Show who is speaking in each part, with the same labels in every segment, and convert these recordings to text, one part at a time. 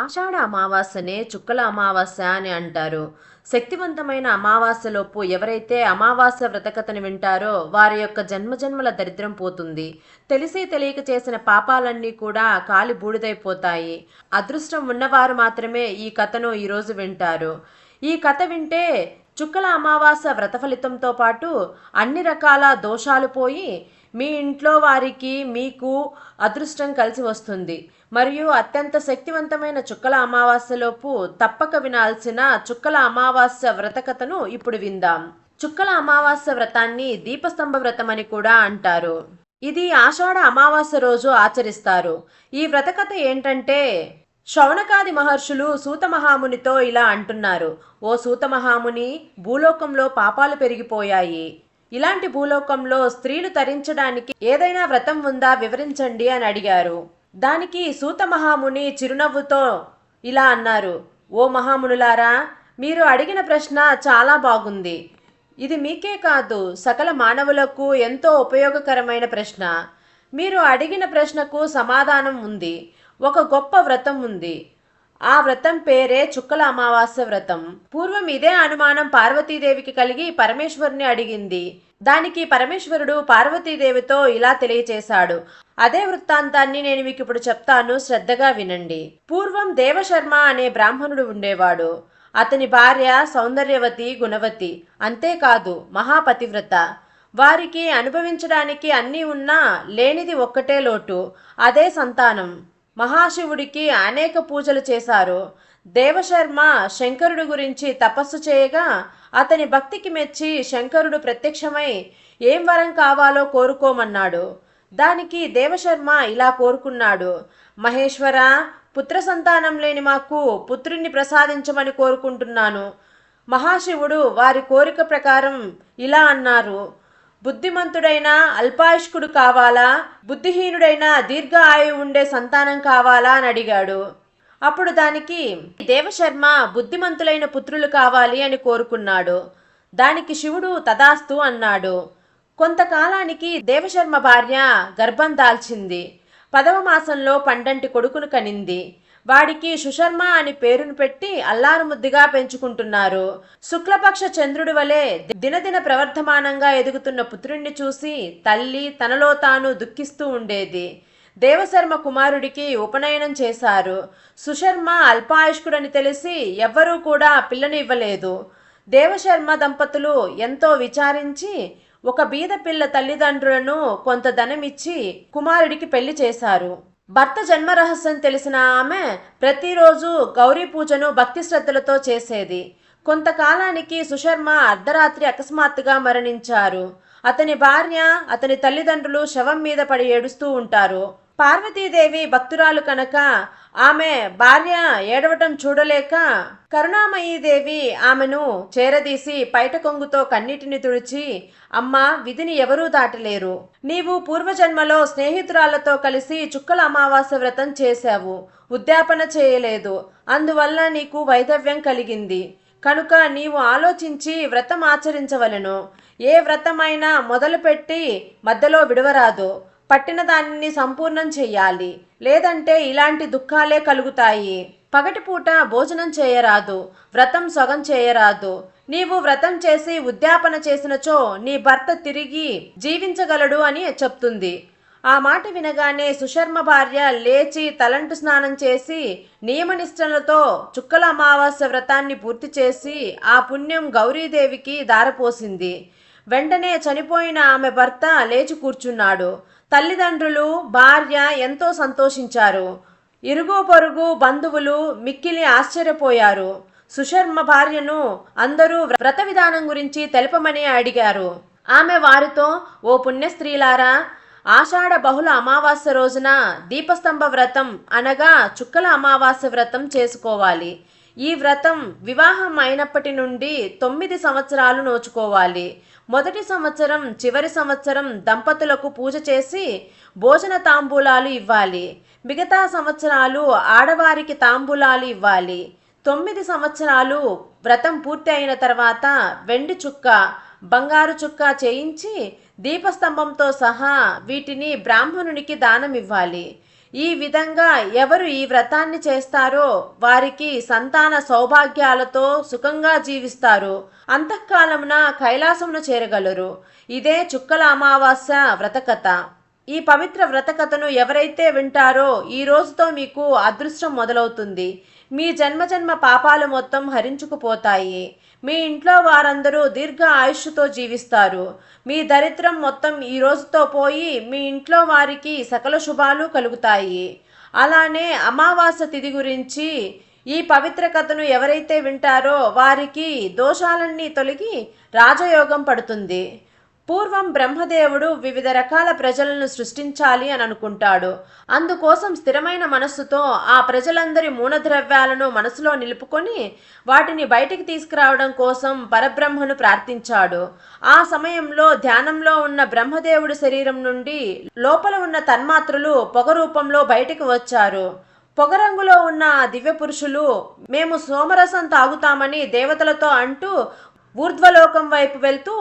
Speaker 1: ఆషాఢ అమావాస్యనే చుక్కల అమావాస్య అని అంటారు. శక్తివంతమైన అమావాస్యలోపు ఎవరైతే అమావాస్య వ్రతకథను వింటారో వారి యొక్క జన్మజన్మల దరిద్రం పోతుంది. తెలిసి తెలియక చేసిన పాపాలన్నీ కూడా కాలి బూడిదైపోతాయి. అదృష్టం ఉన్నవారు మాత్రమే ఈ కథను ఈరోజు వింటారు. ఈ కథ వింటే చుక్కల అమావాస్య వ్రత ఫలితంతో పాటు అన్ని రకాల దోషాలు పోయి మీ ఇంట్లో వారికి మీకు అదృష్టం కలిసి వస్తుంది. మరియు అత్యంత శక్తివంతమైన చుక్కల అమావాస్యలోపు తప్పక వినాల్సిన చుక్కల అమావాస్య వ్రతకథను ఇప్పుడు విందాం. చుక్కల అమావాస్య వ్రతాన్ని దీపస్తంభ వ్రతం అని కూడా అంటారు. ఇది ఆషాఢ అమావాస్య రోజు ఆచరిస్తారు. ఈ వ్రతకథ ఏంటంటే శౌనకాది మహర్షులు సూతమహామునితో ఇలా అంటున్నారు. ఓ సూతమహాముని భూలోకంలో పాపాలు పెరిగిపోయాయి. ఇలాంటి భూలోకంలో స్త్రీలు తరించడానికి ఏదైనా వ్రతం ఉందా వివరించండి అని అడిగారు. దానికి సూతమహాముని చిరునవ్వుతో ఇలా అన్నారు ఓ మహామునులారా మీరు అడిగిన ప్రశ్న చాలా బాగుంది. ఇది మీకే కాదు సకల మానవులకు ఎంతో ఉపయోగకరమైన ప్రశ్న. మీరు అడిగిన ప్రశ్నకు సమాధానం ఉంది ఒక గొప్ప వ్రతం ఉంది. ఆ వ్రతం పేరే చుక్కల అమావాస్య వ్రతం. పూర్వం ఇదే అనుమానం పార్వతీదేవికి కలిగి పరమేశ్వరుని అడిగింది. దానికి పరమేశ్వరుడు పార్వతీదేవితో ఇలా తెలియచేశాడు. అదే వృత్తాంతాన్ని నేను మీకు ఇప్పుడు చెప్తాను శ్రద్ధగా వినండి. పూర్వం దేవశర్మ అనే బ్రాహ్మణుడు ఉండేవాడు. అతని భార్య సౌందర్యవతి గుణవతి అంతేకాదు మహాపతివ్రత. వారికి అనుభవించడానికి అన్నీ ఉన్నా లేనిది ఒక్కటే లోటు అదే సంతానం. మహాశివుడికి అనేక పూజలు చేశారు. దేవశర్మ శంకరుడు గురించి తపస్సు చేయగా అతని భక్తికి మెచ్చి శంకరుడు ప్రత్యక్షమై ఏం వరం కావాలో కోరుకోమన్నాడు. దానికి దేవశర్మ ఇలా కోరుకున్నాడు. మహేశ్వర పుత్ర సంతానం లేని మాకు పుత్రుణ్ణి ప్రసాదించమని కోరుకుంటున్నాను. మహాశివుడు వారి కోరిక ప్రకారం ఇలా అన్నారు. బుద్ధిమంతుడైన అల్పాయుష్కుడు కావాలా? బుద్ధిహీనుడైన దీర్ఘ ఆయు ఉండే సంతానం కావాలా అని అడిగాడు. అప్పుడు దానికి దేవశర్మ బుద్ధిమంతులైన పుత్రులు కావాలి అని కోరుకున్నాడు. దానికి శివుడు తదాస్తు అన్నాడు. కొంతకాలానికి దేవశర్మ భార్య గర్భం దాల్చింది. పదవ మాసంలో పండంటి కొడుకును కనింది. వాడికి సుశర్మ అని పేరును పెట్టి అల్లారుముద్దిగా పెంచుకుంటున్నారు. శుక్లపక్ష చంద్రుడి వలె దినదిన ప్రవర్ధమానంగా ఎదుగుతున్న పుత్రుణ్ణి చూసి తల్లి తనలో తాను దుఃఖిస్తూ ఉండేది. దేవశర్మ కుమారుడికి ఉపనయనం చేశారు. సుశర్మ అల్పాయుష్కుడని తెలిసి ఎవ్వరూ కూడా పిల్లను ఇవ్వలేదు. దేవశర్మ దంపతులు ఎంతో విచారించి ఒక బీద పిల్ల తల్లిదండ్రులను కొంత ధనమిచ్చి కుమారుడికి పెళ్ళి చేశారు. భర్త జన్మ రహస్యం తెలిసిన ఆమె ప్రతిరోజు గౌరీ పూజను భక్తి శ్రద్ధలతో చేసేది. కొంతకాలానికి సుశర్మ అర్ధరాత్రి అకస్మాత్తుగా మరణించారు. అతని భార్య అతని తల్లిదండ్రులు శవం మీద పడి ఏడుస్తూ ఉంటారు. పార్వతీదేవి భక్తురాలు కనుక ఆమె భార్య ఏడవటం చూడలేక కరుణామయీదేవి ఆమెను చేరదీసి పైట కొంగుతో కన్నిటిని తుడిచి అమ్మా విధిని ఎవరూ దాటలేరు. నీవు పూర్వజన్మలో స్నేహితురాలతో కలిసి చుక్కల అమావాస్య వ్రతం చేశావు. ఉద్యాపన చేయలేదు. అందువల్ల నీకు వైధవ్యం కలిగింది. కనుక నీవు ఆలోచించి వ్రతం ఆచరించవలెను. ఏ వ్రతమైనా మొదలుపెట్టి మధ్యలో విడవరాదు. పట్టిన దానిని సంపూర్ణం చెయ్యాలి లేదంటే ఇలాంటి దుఃఖాలే కలుగుతాయి. పగటిపూట భోజనం చేయరాదు. వ్రతం సొగం చేయరాదు. నీవు వ్రతం చేసి ఉద్యాపన చేసినచో నీ భర్త తిరిగి జీవించగలడు అని చెప్తుంది. ఆ మాట వినగానే సుశర్మ భార్య లేచి తలంటు స్నానం చేసి నియమనిష్టలతో చుక్కల అమావాస్య వ్రతాన్ని పూర్తి చేసి ఆ పుణ్యం గౌరీదేవికి దారపోసింది వెంటనే చనిపోయిన ఆమె భర్త లేచి కూర్చున్నాడు. తల్లిదండ్రులు భార్య ఎంతో సంతోషించారు. ఇరుగు పొరుగు బంధువులు మిక్కిలి ఆశ్చర్యపోయారు. సుశర్మ భార్యను అందరూ వ్రత విధానం గురించి తెలపమని అడిగారు. ఆమె వారితో ఓ పుణ్యస్త్రీలారా ఆషాఢ బహుళ అమావాస్య రోజున దీపస్తంభ వ్రతం అనగా చుక్కల అమావాస్య వ్రతం చేసుకోవాలి. ఈ వ్రతం వివాహం అయినప్పటి నుండి తొమ్మిది సంవత్సరాలు నోచుకోవాలి. మొదటి సంవత్సరం చివరి సంవత్సరం దంపతులకు పూజ చేసి భోజన తాంబూలాలు ఇవ్వాలి. మిగతా సంవత్సరాలు ఆడవారికి తాంబూలాలు ఇవ్వాలి. తొమ్మిది సంవత్సరాలు వ్రతం పూర్తి అయిన తర్వాత వెండి చుక్క బంగారు చుక్క చేయించి దీపస్తంభంతో సహా వీటిని బ్రాహ్మణునికి దానం ఇవ్వాలి. ఈ విధంగా ఎవరు ఈ వ్రతాన్ని చేస్తారో వారికి సంతాన సౌభాగ్యాలతో సుఖంగా జీవిస్తారు. అంతఃకాలమున కైలాసమును చేరగలరు. ఇదే చుక్కల అమావాస్య వ్రతకథ. ఈ పవిత్ర వ్రతకథను ఎవరైతే వింటారో ఈ రోజుతో మీకు అదృష్టం మొదలవుతుంది. మీ జన్మజన్మ పాపాలు మొత్తం హరించుకుపోతాయి. మీ ఇంట్లో వారందరూ దీర్ఘ ఆయుష్తో జీవిస్తారు. మీ దరిద్రం మొత్తం ఈ రోజుతో పోయి మీ ఇంట్లో వారికి సకల శుభాలు కలుగుతాయి. అలానే అమావాస్య తిథి గురించి ఈ పవిత్ర కథను ఎవరైతే వింటారో వారికి దోషాలన్నీ తొలగి రాజయోగం పడుతుంది. పూర్వం బ్రహ్మదేవుడు వివిధ రకాల ప్రజలను సృష్టించాలి అని అనుకుంటాడు. అందుకోసం స్థిరమైన మనస్సుతో ఆ ప్రజలందరి మూలద్రవ్యాలను మనసులో నిలుపుకొని వాటిని బయటికి తీసుకురావడం కోసం పరబ్రహ్మను ప్రార్థించాడు. ఆ సమయంలో ధ్యానంలో ఉన్న బ్రహ్మదేవుడి శరీరం నుండి లోపల ఉన్న తన్మాత్రలు పొగ రూపంలో బయటికి వచ్చారు. పొగరంగులో ఉన్న దివ్య పురుషులు మేము సోమరసం తాగుతామని దేవతలతో అంటూ ఊర్ధ్వలోకం వైపు వెళ్తూ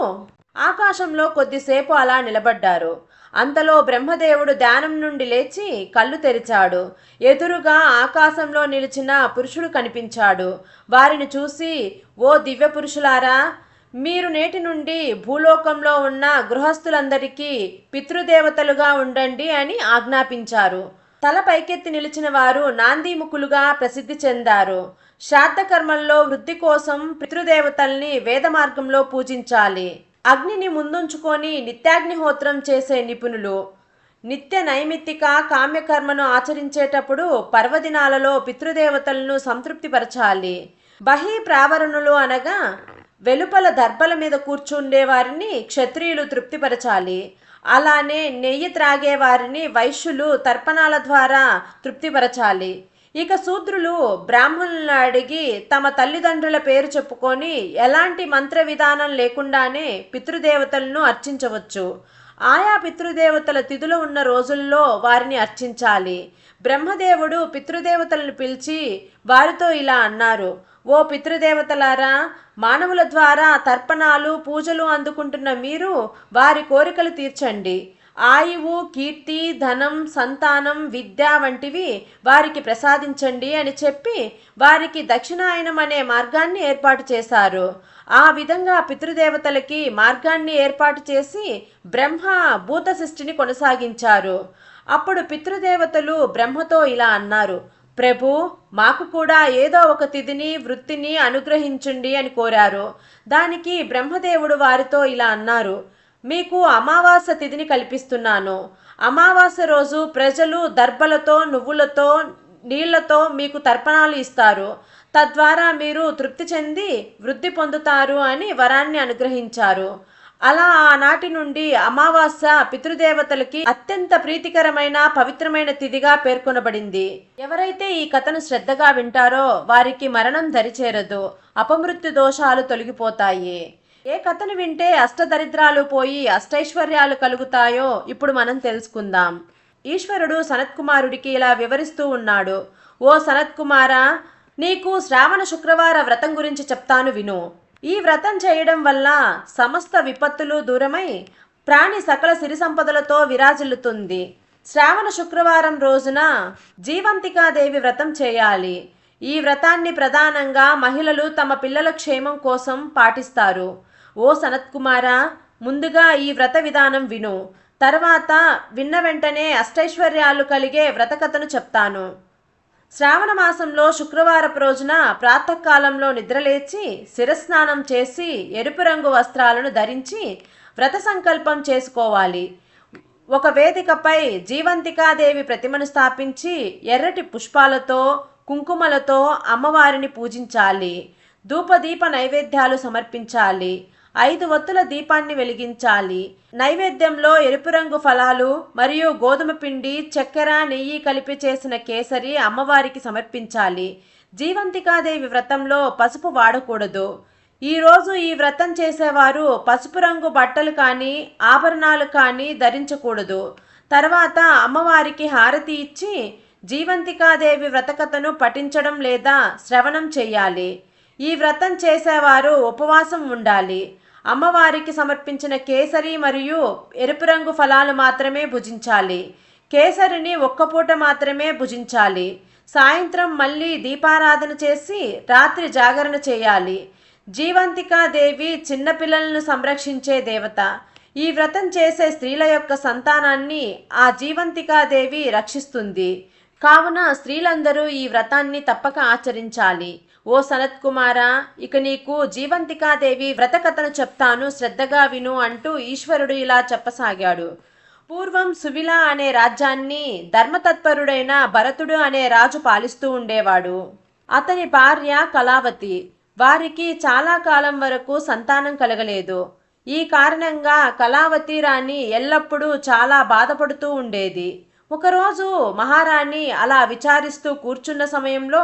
Speaker 1: ఆకాశంలో కొద్దిసేపు అలా నిలబడ్డారు. అంతలో బ్రహ్మదేవుడు ధ్యానం నుండి లేచి కళ్ళు తెరిచాడు. ఎదురుగా ఆకాశంలో నిలిచిన పురుషుడు కనిపించాడు. వారిని చూసి ఓ దివ్య పురుషులారా మీరు నేటి నుండి భూలోకంలో ఉన్న గృహస్థులందరికీ పితృదేవతలుగా ఉండండి అని ఆజ్ఞాపించారు. తల పైకెత్తి నిలిచిన వారు నాందీముఖులుగా ప్రసిద్ధి చెందారు. శ్రాద్ధకర్మల్లో వృద్ధి కోసం పితృదేవతల్ని వేద మార్గంలో పూజించాలి. అగ్నిని ముందుంచుకొని నిత్యాగ్నిహోత్రం చేసే నిపుణులు నిత్య నైమిత్తిక కామ్యకర్మను ఆచరించేటప్పుడు పర్వదినాలలో పితృదేవతలను సంతృప్తిపరచాలి. బహి ప్రావరణులు అనగా వెలుపల దర్భల మీద కూర్చుండే వారిని క్షత్రియులు తృప్తిపరచాలి. అలానే నెయ్యి త్రాగే వారిని వైశ్యులు తర్పణాల ద్వారా తృప్తిపరచాలి. ఇక శూద్రులు బ్రాహ్మణులను అడిగి తమ తల్లిదండ్రుల పేరు చెప్పుకొని ఎలాంటి మంత్ర విధానం లేకుండానే పితృదేవతలను అర్చించవచ్చు. ఆయా పితృదేవతల తిథులు ఉన్న రోజుల్లో వారిని అర్చించాలి. బ్రహ్మదేవుడు పితృదేవతలను పిలిచి వారితో ఇలా అన్నారు. ఓ పితృదేవతలారా మానవుల ద్వారా తర్పణాలు పూజలు అందుకుంటున్న మీరు వారి కోరికలు తీర్చండి. ఆయువు కీర్తి ధనం సంతానం విద్య వంటివి వారికి ప్రసాదించండి అని చెప్పి వారికి దక్షిణాయనం అనే మార్గాన్ని ఏర్పాటు చేశారు. ఆ విధంగా పితృదేవతలకి మార్గాన్ని ఏర్పాటు చేసి బ్రహ్మ భూత సృష్టిని కొనసాగించారు. అప్పుడు పితృదేవతలు బ్రహ్మతో ఇలా అన్నారు ప్రభు మాకు కూడా ఏదో ఒక తిథిని వృత్తిని అనుగ్రహించండి అని కోరారు. దానికి బ్రహ్మదేవుడు వారితో ఇలా అన్నారు మీకు అమావాస్య తిథిని కల్పిస్తున్నాను. అమావాస్య రోజు ప్రజలు దర్భలతో నువ్వులతో నీళ్ళతో మీకు తర్పణాలు ఇస్తారు. తద్వారా మీరు తృప్తి చెంది వృద్ధి పొందుతారు అని వరాన్ని అనుగ్రహించారు. అలా ఆనాటి నుండి అమావాస్య పితృదేవతలకి అత్యంత ప్రీతికరమైన పవిత్రమైన తిథిగా పేర్కొనబడింది. ఎవరైతే ఈ కథను శ్రద్ధగా వింటారో వారికి మరణం దరిచేరదు. అపమృత్యు దోషాలు తొలగిపోతాయి. ఏ కథను వింటే అష్టదరిద్రాలు పోయి అష్టైశ్వర్యాలు కలుగుతాయో ఇప్పుడు మనం తెలుసుకుందాం. ఈశ్వరుడు సనత్కుమారుడికి ఇలా వివరిస్తూ ఉన్నాడు. ఓ సనత్కుమారా నీకు శ్రావణ శుక్రవార వ్రతం గురించి చెప్తాను విను. ఈ వ్రతం చేయడం వల్ల సమస్త విపత్తులు దూరమై ప్రాణి సకల సిరి సంపదలతో విరాజిల్లుతుంది. శ్రావణ శుక్రవారం రోజున జీవంతికాదేవి వ్రతం చేయాలి. ఈ వ్రతాన్ని ప్రధానంగా మహిళలు తమ పిల్లల క్షేమం కోసం పాటిస్తారు. ఓ సనత్కుమారా ముందుగా ఈ వ్రత విధానం విను. తర్వాత విన్న వెంటనే అష్టైశ్వర్యాలు కలిగే వ్రతకథను చెప్తాను. శ్రావణ మాసంలో శుక్రవారపు రోజున ప్రాతకాలంలో నిద్రలేచి శిరస్నానం చేసి ఎరుపు రంగు వస్త్రాలను ధరించి వ్రత సంకల్పం చేసుకోవాలి. ఒక వేదికపై జీవంతికాదేవి ప్రతిమను స్థాపించి ఎర్రటి పుష్పాలతో కుంకుమలతో అమ్మవారిని పూజించాలి. ధూపదీప నైవేద్యాలు సమర్పించాలి. ఐదు వత్తుల దీపాన్ని వెలిగించాలి. నైవేద్యంలో ఎరుపు రంగు ఫలాలు మరియు గోధుమ పిండి చక్కెర నెయ్యి కలిపి చేసిన కేసరి అమ్మవారికి సమర్పించాలి. జీవంతికాదేవి వ్రతంలో పసుపు వాడకూడదు. ఈరోజు ఈ వ్రతం చేసేవారు పసుపు రంగు బట్టలు కానీ ఆభరణాలు కానీ ధరించకూడదు. తర్వాత అమ్మవారికి హారతి ఇచ్చి జీవంతికాదేవి వ్రతకథను పఠించడం లేదా శ్రవణం చేయాలి. ఈ వ్రతం చేసేవారు ఉపవాసం ఉండాలి. అమ్మవారికి సమర్పించిన కేసరి మరియు ఎరుపు రంగు ఫలాలు మాత్రమే భుజించాలి. కేసరిని ఒక్కపూట మాత్రమే భుజించాలి. సాయంత్రం మళ్ళీ దీపారాధన చేసి రాత్రి జాగరణ చేయాలి. జీవంతికాదేవి చిన్నపిల్లలను సంరక్షించే దేవత. ఈ వ్రతం చేసే స్త్రీల యొక్క సంతానాన్ని ఆ జీవంతికాదేవి రక్షిస్తుంది. కావున స్త్రీలందరూ ఈ వ్రతాన్ని తప్పక ఆచరించాలి. ఓ సనత్ కుమారా ఇక నీకు జీవంతికాదేవి వ్రతకథను చెప్తాను శ్రద్ధగా విను అంటూ ఈశ్వరుడు ఇలా చెప్పసాగాడు. పూర్వం సువిల అనే రాజ్యాన్ని ధర్మతత్పరుడైన భరతుడు అనే రాజు పాలిస్తూ ఉండేవాడు. అతని భార్య కళావతి. వారికి చాలా కాలం వరకు సంతానం కలగలేదు. ఈ కారణంగా కళావతి రాణి ఎల్లప్పుడూ చాలా బాధపడుతూ ఉండేది. ఒకరోజు మహారాణి అలా విచారిస్తూ కూర్చున్న సమయంలో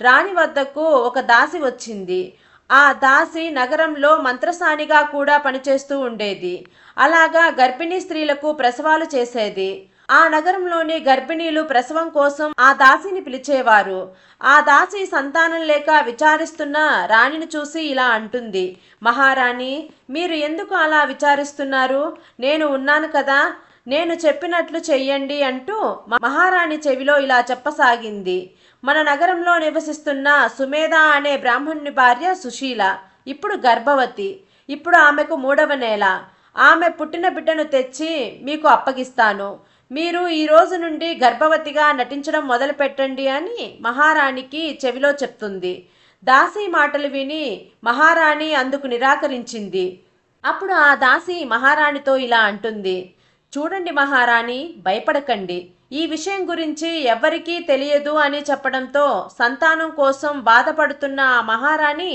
Speaker 1: రాణి వద్దకు ఒక దాసి వచ్చింది. ఆ దాసి నగరంలో మంత్రసానిగా కూడా పనిచేస్తూ ఉండేది. అలాగా గర్భిణీ స్త్రీలకు ప్రసవాలు చేసేది. ఆ నగరంలోని గర్భిణీలు ప్రసవం కోసం ఆ దాసిని పిలిచేవారు. ఆ దాసి సంతానం లేక విచారిస్తున్న రాణిని చూసి ఇలా అంటుంది. మహారాణి మీరు ఎందుకు అలా విచారిస్తున్నారు? నేను ఉన్నాను కదా. నేను చెప్పినట్లు చెయ్యండి అంటూ మహారాణి చెవిలో ఇలా చెప్పసాగింది. మన నగరంలో నివసిస్తున్న సుమేధ అనే బ్రాహ్మణుని భార్య సుశీల ఇప్పుడు గర్భవతి. ఇప్పుడు ఆమెకు మూడవ నెల. ఆమె పుట్టిన బిడ్డను తెచ్చి మీకు అప్పగిస్తాను. మీరు ఈ రోజు నుండి గర్భవతిగా నటించడం మొదలు పెట్టండి అని మహారాణికి చెవిలో చెప్తుంది. దాసి మాటలు విని మహారాణి అందుకు నిరాకరించింది. అప్పుడు ఆ దాసి మహారాణితో ఇలా అంటుంది. చూడండి మహారాణి భయపడకండి. ఈ విషయం గురించి ఎవ్వరికీ తెలియదు అని చెప్పడంతో సంతానం కోసం బాధపడుతున్న ఆ మహారాణి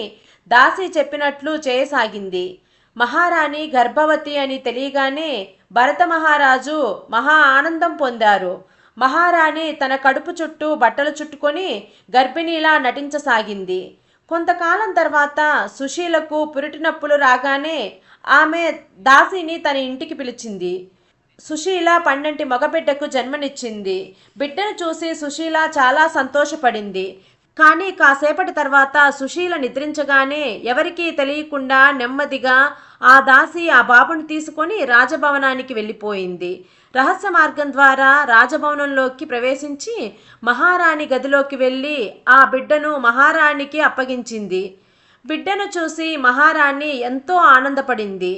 Speaker 1: దాసి చెప్పినట్లు చేయసాగింది. మహారాణి గర్భవతి అని తెలియగానే భరత మహారాజు మహా ఆనందం పొందారు. మహారాణి తన కడుపు చుట్టూ బట్టలు చుట్టుకొని గర్భిణిలా నటించసాగింది. కొంతకాలం తర్వాత సుశీలకు పురిటినప్పులు రాగానే ఆమె దాసిని తన ఇంటికి పిలిచింది. సుశీల పన్నెంటి మగబిడ్డకు జన్మనిచ్చింది. బిడ్డను చూసి సుశీల చాలా సంతోషపడింది. కానీ కాసేపటి తర్వాత సుశీల నిద్రించగానే ఎవరికీ తెలియకుండా నెమ్మదిగా ఆ దాసి ఆ బాబుని తీసుకొని రాజభవనానికి వెళ్ళిపోయింది. రహస్య మార్గం ద్వారా రాజభవనంలోకి ప్రవేశించి మహారాణి గదిలోకి వెళ్ళి ఆ బిడ్డను మహారాణికి అప్పగించింది. బిడ్డను చూసి మహారాణి ఎంతో ఆనందపడింది.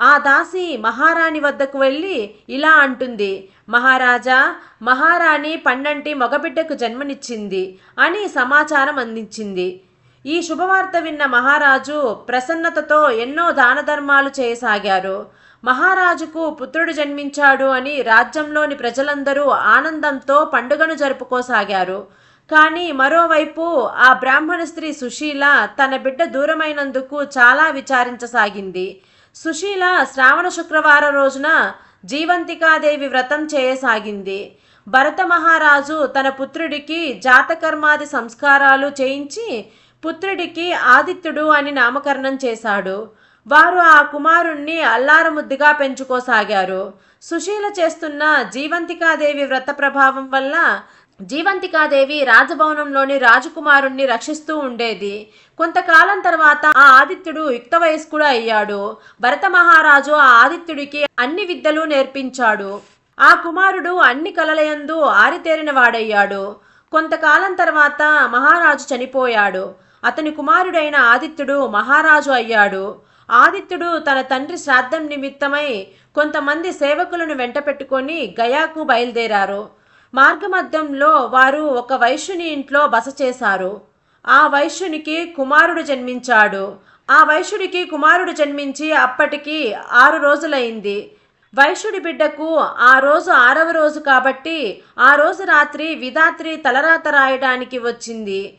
Speaker 1: ఆ దాసి మహారాణి వద్దకు వెళ్ళి ఇలా అంటుంది మహారాజా మహారాణి పన్నంటి మగబిడ్డకు జన్మనిచ్చింది అని సమాచారం అందించింది. ఈ శుభవార్త విన్న మహారాజు ప్రసన్నతతో ఎన్నో దాన ధర్మాలు చేయసాగారు. మహారాజుకు పుత్రుడు జన్మించాడు అని రాజ్యంలోని ప్రజలందరూ ఆనందంతో పండుగను జరుపుకోసాగారు. కానీ మరోవైపు ఆ బ్రాహ్మణ స్త్రీ సుశీల తన బిడ్డ దూరమైనందుకు చాలా విచారించసాగింది. సుశీల శ్రావణ శుక్రవార రోజున జీవంతికాదేవి వ్రతం చేయసాగింది. భరత మహారాజు తన పుత్రుడికి జాతకర్మాది సంస్కారాలు చేయించి పుత్రుడికి ఆదిత్యుడు అని నామకరణం చేశాడు. వారు ఆ కుమారుణ్ణి అల్లారముద్దుగా పెంచుకోసాగారు. సుశీల చేస్తున్న జీవంతికాదేవి వ్రత ప్రభావం వల్ల జీవంతికాదేవి రాజభవనంలోని రాజకుమారుణ్ణి రక్షిస్తూ ఉండేది. కొంతకాలం తర్వాత ఆ ఆదిత్యుడు యుక్త వయస్కుడు అయ్యాడు. భరత మహారాజు ఆ ఆదిత్యుడికి అన్ని విద్యలు నేర్పించాడు. ఆ కుమారుడు అన్ని కలలయందు ఆరితేరిన వాడయ్యాడు. కొంతకాలం తర్వాత మహారాజు చనిపోయాడు. అతని కుమారుడైన ఆదిత్యుడు మహారాజు అయ్యాడు. ఆదిత్యుడు తన తండ్రి శ్రాద్ధం నిమిత్తమై కొంతమంది సేవకులను వెంట పెట్టుకొని గయాకు బయలుదేరారు. మార్గమధ్యంలో వారు ఒక వైశ్యుని ఇంట్లో బస చేశారు. ఆ వైశ్యునికి కుమారుడు జన్మించాడు. ఆ వైశ్యుడికి కుమారుడు జన్మించి అప్పటికి ఆరు రోజులైంది. వైశ్యుడి బిడ్డకు ఆ రోజు ఆరవ రోజు కాబట్టి ఆ రోజు రాత్రి విధాత్రి తలరాత రాయడానికి వచ్చింది.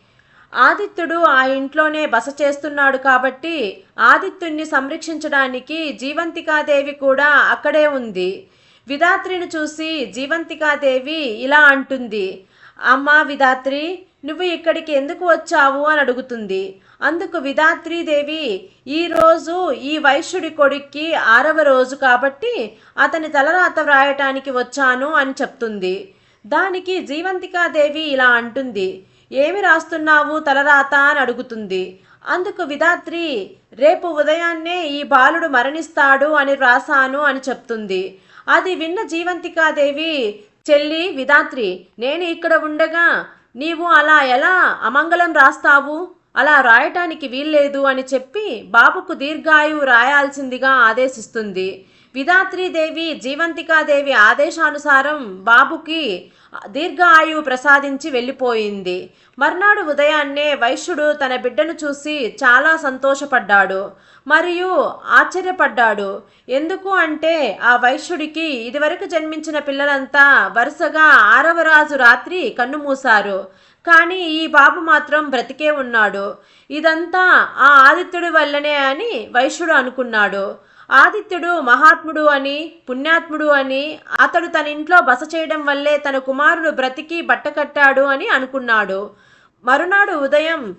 Speaker 1: ఆదిత్యుడు ఆ ఇంట్లోనే బస చేస్తున్నాడు కాబట్టి ఆదిత్యుణ్ణి సంరక్షించడానికి జీవంతికాదేవి కూడా అక్కడే ఉంది. విధాత్రిని చూసి జీవంతికాదేవి ఇలా అంటుంది అమ్మా విధాత్రి నువ్వు ఇక్కడికి ఎందుకు వచ్చావు? అని అడుగుతుంది. అందుకు విధాత్రీదేవి ఈరోజు ఈ వైశ్యుడి కొడుక్కి ఆరవ రోజు కాబట్టి అతని తలరాత వ్రాయటానికి వచ్చాను అని చెప్తుంది. దానికి జీవంతికాదేవి ఇలా అంటుంది ఏమి రాస్తున్నావు తలరాత? అని అడుగుతుంది. అందుకు విధాత్రి రేపు ఉదయాన్నే ఈ బాలుడు మరణిస్తాడు అని రాశాను అని చెప్తుంది. అది విన్న జీవంతికాదేవి చెల్లి విధాత్రి నేను ఇక్కడ ఉండగా నీవు అలా ఎలా అమంగళం రాస్తావు? అలా రాయటానికి వీల్లేదు అని చెప్పి బాబుకు దీర్ఘాయువు రాయాల్సిందిగా ఆదేశిస్తుంది. విధాత్రీదేవి జీవంతికాదేవి ఆదేశానుసారం బాబుకి దీర్ఘ ఆయువు ప్రసాదించి వెళ్ళిపోయింది. మర్నాడు ఉదయాన్నే వైశ్యుడు తన బిడ్డను చూసి చాలా సంతోషపడ్డాడు. మరియు ఆశ్చర్యపడ్డాడు. ఎందుకు అంటే ఆ వైశ్యుడికి ఇదివరకు జన్మించిన పిల్లలంతా వరుసగా ఆరవ రాజు రాత్రి కన్నుమూశారు. కానీ ఈ బాబు మాత్రం బ్రతికే ఉన్నాడు. ఇదంతా ఆ ఆదిత్యుడి వల్లనే అని వైశ్యుడు అనుకున్నాడు. ఆదిత్యుడు మహాత్ముడు అని పుణ్యాత్ముడు అని అతడు తన ఇంట్లో బస చేయడం వల్లే తన కుమారుడు బ్రతికి బట్టకట్టాడు అని అనుకున్నాడు. మరునాడు ఉదయం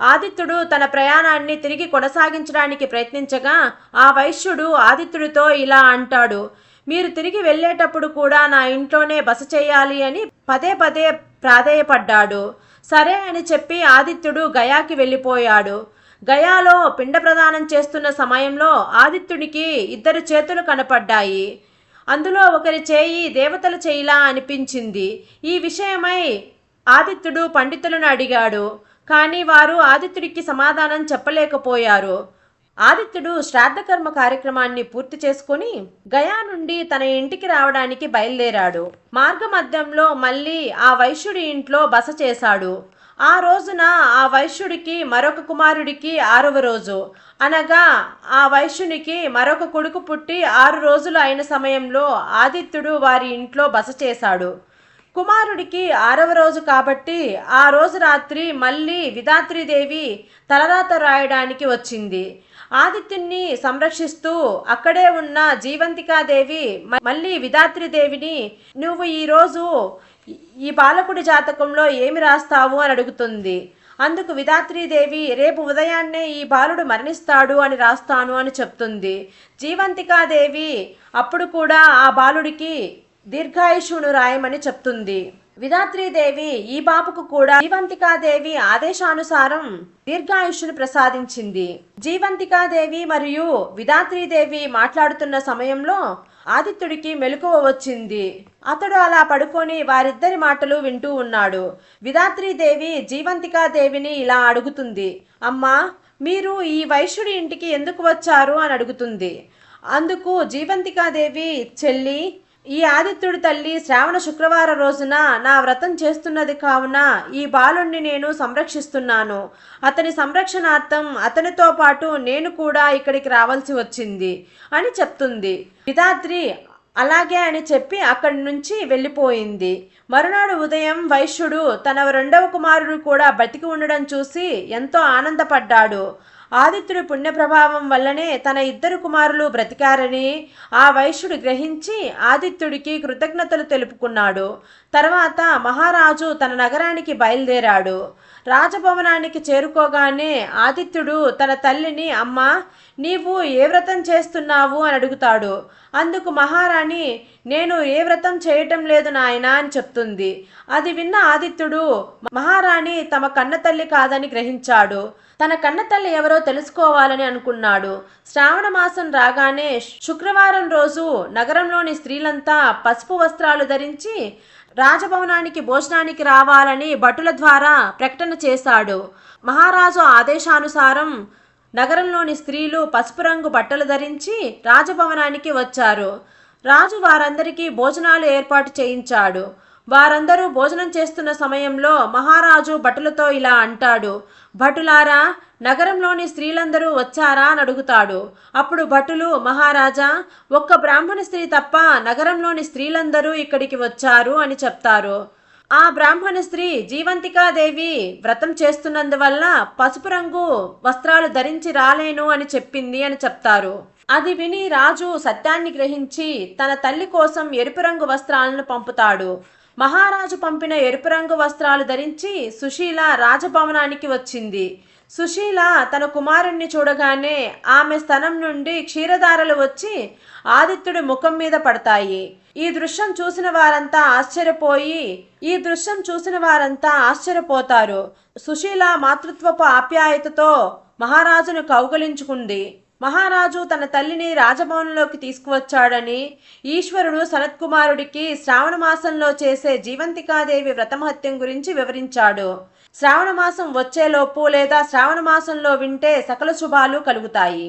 Speaker 1: ఆదిత్యుడు తన ప్రయాణాన్ని తిరిగి కొనసాగించడానికి ప్రయత్నించగా ఆ వైశ్యుడు ఆదిత్యుడితో ఇలా అంటాడు మీరు తిరిగి వెళ్ళేటప్పుడు కూడా నా ఇంట్లోనే బస చేయాలి అని పదే పదే ప్రాధేయపడ్డాడు. సరే అని చెప్పి ఆదిత్యుడు గయాకి వెళ్ళిపోయాడు. గయాలో పిండ ప్రదానం చేస్తున్న సమయంలో ఆదిత్యుడికి ఇద్దరు చేతులు కనపడ్డాయి. అందులో ఒకరి చేయి దేవతల చేయిలా అనిపించింది. ఈ విషయమై ఆదిత్యుడు పండితులను అడిగాడు. కానీ వారు ఆదిత్యుడికి సమాధానం చెప్పలేకపోయారు. ఆదిత్యుడు శ్రాద్ధకర్మ కార్యక్రమాన్ని పూర్తి చేసుకుని గయా నుండి తన ఇంటికి రావడానికి బయలుదేరాడు. మార్గమధ్యంలో మళ్ళీ ఆ వైశ్యుడి ఇంట్లో బస చేశాడు. ఆ రోజున ఆ వైశ్యుడికి మరొక కుమారుడికి ఆరవ రోజు. అనగా ఆ వైశ్యునికి మరొక కొడుకు పుట్టి ఆరు రోజులు అయిన సమయంలో ఆదిత్యుడు వారి ఇంట్లో బస చేశాడు. కుమారుడికి ఆరవ రోజు కాబట్టి ఆ రోజు రాత్రి మళ్ళీ విధాత్రిదేవి తలరాత రాయడానికి వచ్చింది. ఆదిత్యుణ్ణి సంరక్షిస్తూ అక్కడే ఉన్న జీవంతికాదేవి మళ్ళీ విధాత్రిదేవిని నువ్వు ఈరోజు ఈ బాలకుడి జాతకంలో ఏమి రాస్తావు అని అడుగుతుంది. అందుకు విధాత్రీదేవి రేపు ఉదయాన్నే ఈ బాలుడు మరణిస్తాడు అని రాస్తాను అని చెప్తుంది. జీవంతికాదేవి అప్పుడు కూడా ఆ బాలుడికి దీర్ఘాయుషును రాయమని చెప్తుంది. విధాత్రీదేవి ఈ బాబుకు కూడా జీవంతికాదేవి ఆదేశానుసారం దీర్ఘాయుష్ను ప్రసాదించింది. జీవంతికాదేవి మరియు విధాత్రీదేవి మాట్లాడుతున్న సమయంలో ఆదిత్యుడికి మెలకువ వచ్చింది. అతడు అలా పడుకొని వారిద్దరి మాటలు వింటూ ఉన్నాడు. విధాత్రీదేవి జీవంతికాదేవిని ఇలా అడుగుతుంది. అమ్మా మీరు ఈ వైశ్యుడి ఇంటికి ఎందుకు వచ్చారు అని అడుగుతుంది. అందుకు జీవంతికాదేవి చెల్లి ఈ ఆదిత్యుడి తల్లి శ్రావణ శుక్రవార రోజున నా వ్రతం చేస్తున్నది కావున ఈ బాలుణ్ణి నేను సంరక్షిస్తున్నాను. అతని సంరక్షణార్థం అతనితో పాటు నేను కూడా ఇక్కడికి రావాల్సి వచ్చింది అని చెప్తుంది. విదాద్రి అలాగే అని చెప్పి అక్కడి నుంచి వెళ్ళిపోయింది. మరునాడు ఉదయం వైశ్యుడు తన రెండవ కుమారుడు కూడా బతికి ఉండడం చూసి ఎంతో ఆనందపడ్డాడు. ఆదిత్యుడి పుణ్యప్రభావం వల్లనే తన ఇద్దరు కుమారులు బ్రతికారని ఆ వైశ్యుడు గ్రహించి ఆదిత్యుడికి కృతజ్ఞతలు తెలుపుకున్నాడు. తర్వాత మహారాజు తన నగరానికి బయలుదేరాడు. రాజభవనానికి చేరుకోగానే ఆదిత్యుడు తన తల్లిని అమ్మ నీవు ఏ వ్రతం చేస్తున్నావు? అని అడుగుతాడు. అందుకు మహారాణి నేను ఏ వ్రతం చేయటం లేదు నాయనా అని చెప్తుంది. అది విన్న ఆదిత్యుడు మహారాణి తమ కన్న తల్లి కాదని గ్రహించాడు. తన కన్న తల్లి ఎవరో తెలుసుకోవాలని అనుకున్నాడు. శ్రావణ మాసం రాగానే శుక్రవారం రోజు నగరంలోని స్త్రీలంతా పసుపు వస్త్రాలు ధరించి రాజభవనానికి భోజనానికి రావాలని భటుల ద్వారా ప్రకటన చేశాడు. మహారాజు ఆదేశానుసారం నగరంలోని స్త్రీలు పసుపు రంగు బట్టలు ధరించి రాజభవనానికి వచ్చారు. రాజు వారందరికీ భోజనాలు ఏర్పాటు చేయించాడు. వారందరూ భోజనం చేస్తున్న సమయంలో మహారాజు భటులతో ఇలా అంటాడు. భటులారా నగరంలోని స్త్రీలందరూ వచ్చారా? అని అడుగుతాడు. అప్పుడు భటులు మహారాజా ఒక్క బ్రాహ్మణ స్త్రీ తప్ప నగరంలోని స్త్రీలందరూ ఇక్కడికి వచ్చారు అని చెప్తారు. ఆ బ్రాహ్మణ స్త్రీ జీవంతికాదేవి వ్రతం చేస్తున్నందువల్ల పసుపు రంగు వస్త్రాలు ధరించి రాలేను అని చెప్పింది అని చెప్తారు. అది విని రాజు సత్యాన్ని గ్రహించి తన తల్లి కోసం ఎరుపు రంగు వస్త్రాలను పంపుతాడు. మహారాజు పంపిన ఎరుపు రంగు వస్త్రాలు ధరించి సుశీల రాజభవనానికి వచ్చింది. సుశీల తన కుమారుణ్ణి చూడగానే ఆమె స్థనం నుండి క్షీరధారలు వచ్చి ఆదిత్యుడి ముఖం మీద పడతాయి. ఈ దృశ్యం చూసిన వారంతా ఆశ్చర్యపోయి ఈ దృశ్యం చూసిన వారంతా ఆశ్చర్యపోతారు. సుశీల మాతృత్వపు ఆప్యాయతతో మహారాజును కౌగలించుకుంది. మహారాజు తన తల్లిని రాజభవనంలోకి తీసుకువచ్చాడని ఈశ్వరుడు సనత్కుమారుడికి శ్రావణ మాసంలో చేసే జీవంతికాదేవి వ్రతమహత్యం గురించి వివరించాడు. శ్రావణ మాసం వచ్చేలోపు లేదా శ్రావణ మాసంలో వింటే సకల శుభాలు కలుగుతాయి.